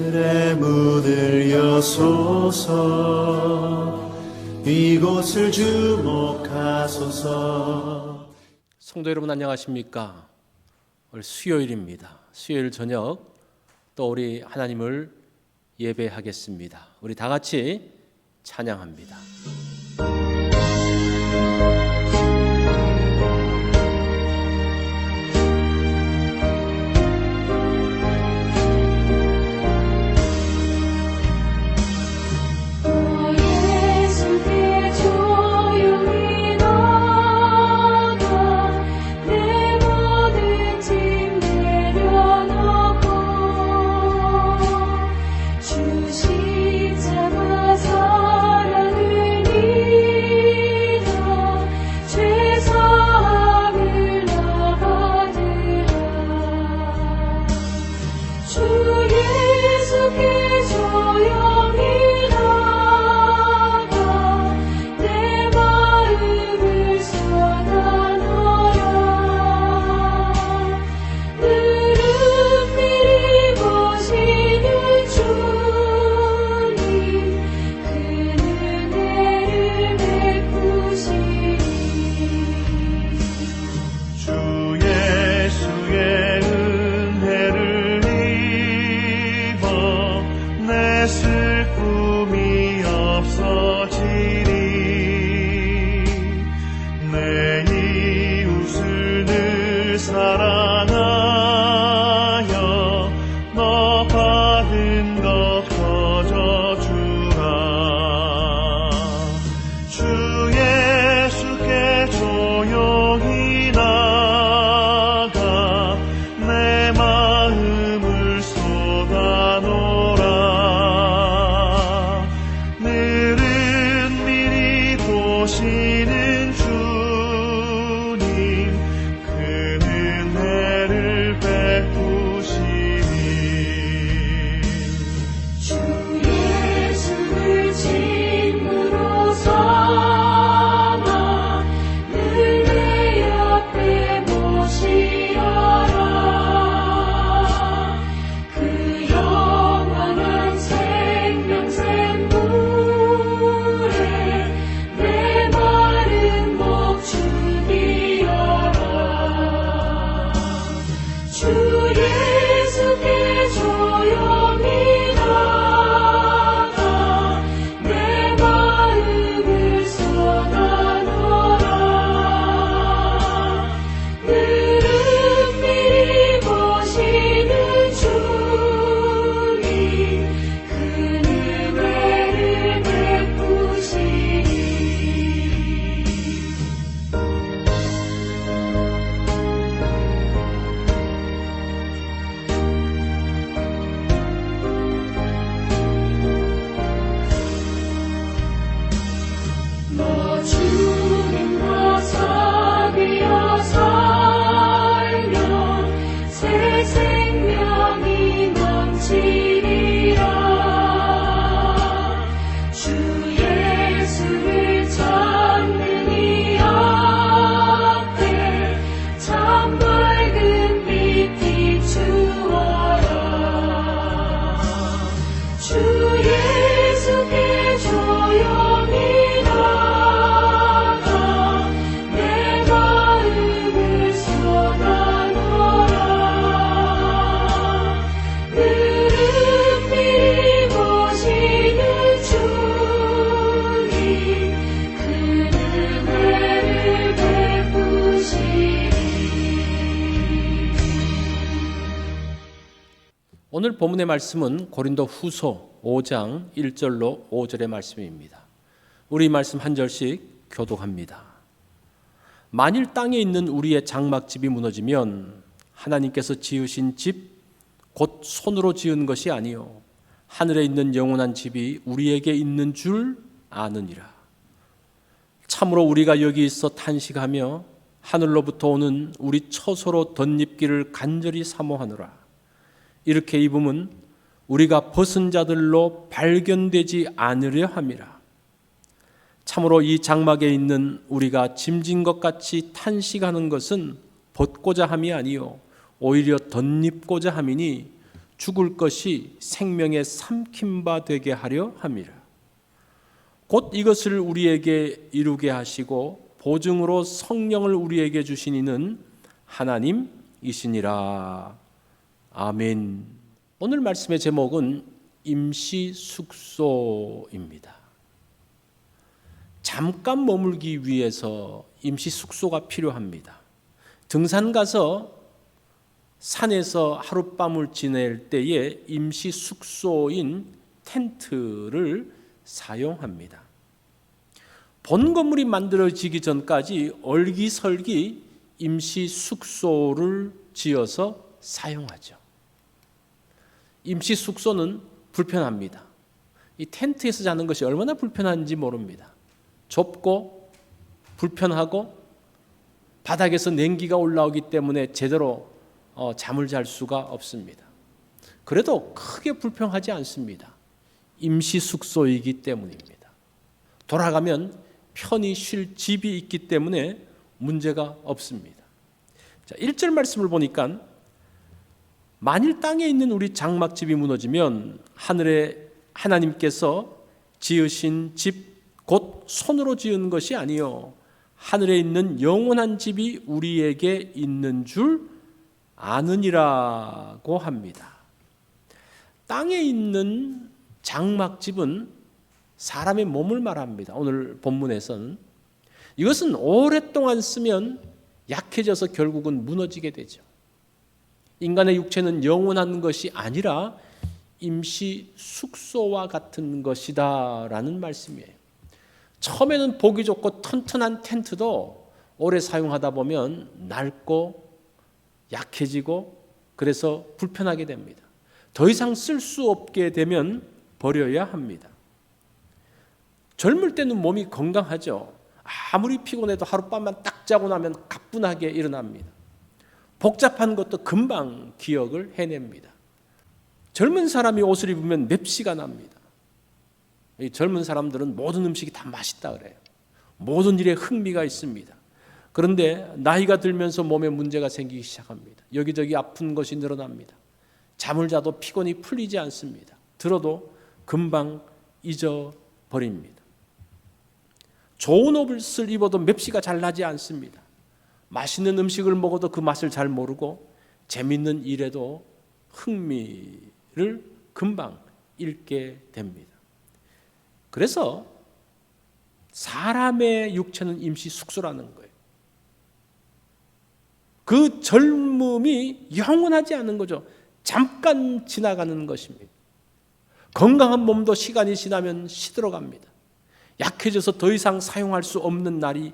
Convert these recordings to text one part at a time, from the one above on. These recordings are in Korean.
하늘의 문을 여소서 이곳을 주목하소서 성도 여러분 안녕하십니까? 오늘 수요일입니다. 수요일 저녁 또 우리 하나님을 예배하겠습니다. 우리 다 같이 찬양합니다. 슬픔이 없어지리 주예 생 오늘 본문의 말씀은 고린도 후서 5장 1절로 5절의 말씀입니다. 우리 말씀 한 절씩 교독합니다. 만일 땅에 있는 우리의 장막집이 무너지면 하나님께서 지으신 집 곧 손으로 지은 것이 아니요 하늘에 있는 영원한 집이 우리에게 있는 줄 아느니라. 참으로 우리가 여기 있어 탄식하며 하늘로부터 오는 우리 처소로 덧입기를 간절히 사모하노라. 이렇게 입음은 우리가 벗은 자들로 발견되지 않으려 함이라. 참으로 이 장막에 있는 우리가 짐진 것 같이 탄식하는 것은 벗고자 함이 아니요 오히려 덧입고자 함이니 죽을 것이 생명의 삼킴바 되게 하려 함이라. 곧 이것을 우리에게 이루게 하시고 보증으로 성령을 우리에게 주신 이는 하나님이시니라. 아멘. 오늘 말씀의 제목은 임시 숙소입니다. 잠깐 머물기 위해서 임시 숙소가 필요합니다. 등산 가서 산에서 하룻밤을 지낼 때에 임시 숙소인 텐트를 사용합니다. 본 건물이 만들어지기 전까지 얼기설기 임시 숙소를 지어서 사용하죠. 임시 숙소는 불편합니다. 이 텐트에서 자는 것이 얼마나 불편한지 모릅니다. 좁고 불편하고 바닥에서 냉기가 올라오기 때문에 제대로 어, 잠을 잘 수가 없습니다. 그래도 크게 불평하지 않습니다. 임시 숙소이기 때문입니다. 돌아가면 편히 쉴 집이 있기 때문에 문제가 없습니다. 자, 1절 말씀을 보니까 만일 땅에 있는 우리 장막집이 무너지면 하늘에 하나님께서 지으신 집 곧 손으로 지은 것이 아니요 하늘에 있는 영원한 집이 우리에게 있는 줄 아느니라고 합니다. 땅에 있는 장막집은 사람의 몸을 말합니다. 오늘 본문에서는 이것은 오랫동안 쓰면 약해져서 결국은 무너지게 되죠. 인간의 육체는 영원한 것이 아니라 임시 숙소와 같은 것이다라는 말씀이에요. 처음에는 보기 좋고 튼튼한 텐트도 오래 사용하다 보면 낡고 약해지고 그래서 불편하게 됩니다. 더 이상 쓸 수 없게 되면 버려야 합니다. 젊을 때는 몸이 건강하죠. 아무리 피곤해도 하룻밤만 딱 자고 나면 가뿐하게 일어납니다. 복잡한 것도 금방 기억을 해냅니다. 젊은 사람이 옷을 입으면 맵시가 납니다. 이 젊은 사람들은 모든 음식이 다 맛있다 그래요. 모든 일에 흥미가 있습니다. 그런데 나이가 들면서 몸에 문제가 생기기 시작합니다. 여기저기 아픈 것이 늘어납니다. 잠을 자도 피곤이 풀리지 않습니다. 들어도 금방 잊어버립니다. 좋은 옷을 입어도 맵시가 잘 나지 않습니다. 맛있는 음식을 먹어도 그 맛을 잘 모르고 재밌는 일에도 흥미를 금방 잃게 됩니다. 그래서 사람의 육체는 임시 숙소라는 거예요. 그 젊음이 영원하지 않은 거죠. 잠깐 지나가는 것입니다. 건강한 몸도 시간이 지나면 시들어갑니다. 약해져서 더 이상 사용할 수 없는 날이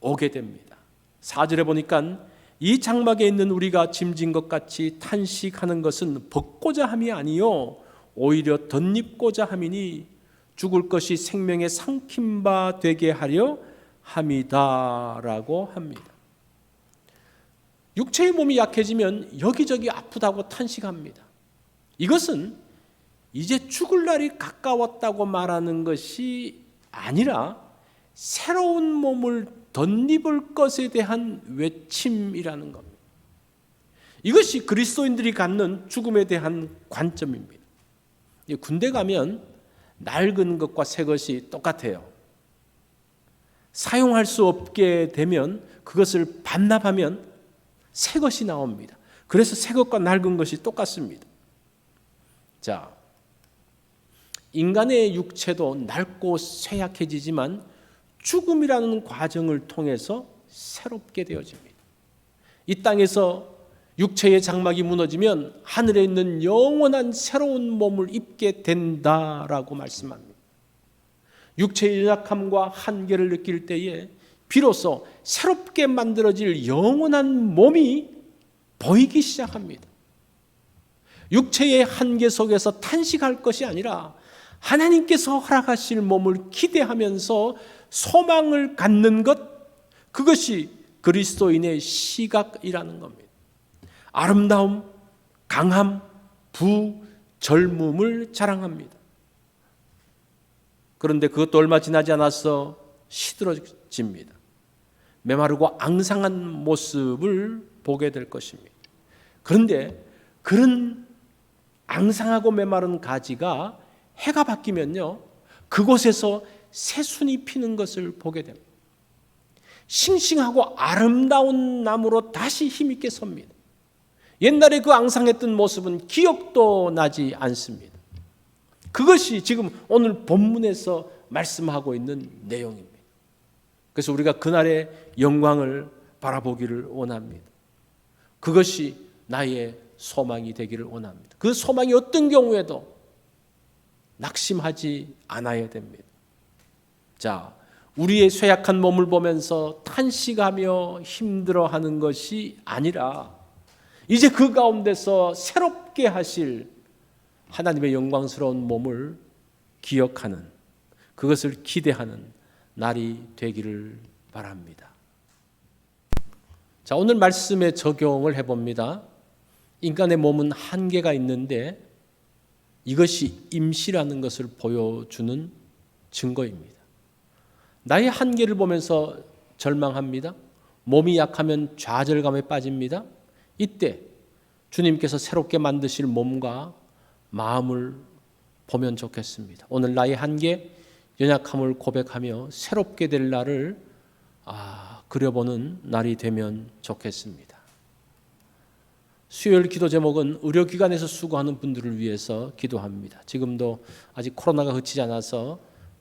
오게 됩니다. 사절에 보니까 이 장막에 있는 우리가 짐진 것 같이 탄식하는 것은 벗고자 함이 아니요 오히려 덧입고자 함이니 죽을 것이 생명의 상킴바 되게 하려 함이다라고 합니다. 육체의 몸이 약해지면 여기저기 아프다고 탄식합니다. 이것은 이제 죽을 날이 가까웠다고 말하는 것이 아니라 새로운 몸을 덧입을 것에 대한 외침이라는 겁니다. 이것이 그리스도인들이 갖는 죽음에 대한 관점입니다. 군대 가면 낡은 것과 새 것이 똑같아요. 사용할 수 없게 되면 그것을 반납하면 새 것이 나옵니다. 그래서 새 것과 낡은 것이 똑같습니다. 자, 인간의 육체도 낡고 쇠약해지지만 죽음이라는 과정을 통해서 새롭게 되어집니다. 이 땅에서 육체의 장막이 무너지면 하늘에 있는 영원한 새로운 몸을 입게 된다라고 말씀합니다. 육체의 연약함과 한계를 느낄 때에 비로소 새롭게 만들어질 영원한 몸이 보이기 시작합니다. 육체의 한계 속에서 탄식할 것이 아니라 하나님께서 허락하실 몸을 기대하면서 소망을 갖는 것, 그것이 그리스도인의 시각이라는 겁니다. 아름다움, 강함, 부, 젊음을 자랑합니다. 그런데 그것도 얼마 지나지 않아서 시들어집니다. 메마르고 앙상한 모습을 보게 될 것입니다. 그런데 그런 앙상하고 메마른 가지가 해가 바뀌면요. 그곳에서 새순이 피는 것을 보게 됩니다. 싱싱하고 아름다운 나무로 다시 힘있게 섭니다. 옛날에 그 앙상했던 모습은 기억도 나지 않습니다. 그것이 지금 오늘 본문에서 말씀하고 있는 내용입니다. 그래서 우리가 그날의 영광을 바라보기를 원합니다. 그것이 나의 소망이 되기를 원합니다. 그 소망이 어떤 경우에도 낙심하지 않아야 됩니다. 자, 우리의 쇠약한 몸을 보면서 탄식하며 힘들어하는 것이 아니라 이제 그 가운데서 새롭게 하실 하나님의 영광스러운 몸을 기억하는 그것을 기대하는 날이 되기를 바랍니다. 자, 오늘 말씀에 적용을 해 봅니다. 인간의 몸은 한계가 있는데 이것이 임시라는 것을 보여주는 증거입니다. 나의 한계를 보면서 절망합니다. 몸이 약하면 좌절감에 빠집니다. 이때 주님께서 새롭게 만드실 몸과 마음을 보면 좋겠습니다. 오늘 나의 한계, 연약함을 고백하며 새롭게 될 날을 아, 그려보는 날이 되면 좋겠습니다. 수요일 기도 제목은 의료기관에서 수고하는 분들을 위해서 기도합니다. 지금도 아직 코로나가 그치지 않아서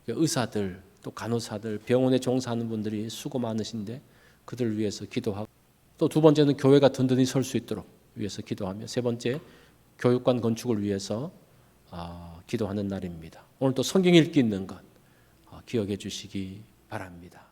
의사들, 또 간호사들, 병원에 종사하는 분들이 수고 많으신데 그들을 위해서 기도하고 또 두 번째는 교회가 든든히 설 수 있도록 위해서 기도하며 세 번째 교육관 건축을 위해서 아, 기도하는 날입니다. 오늘 또 성경 읽기 있는 것 아, 기억해 주시기 바랍니다.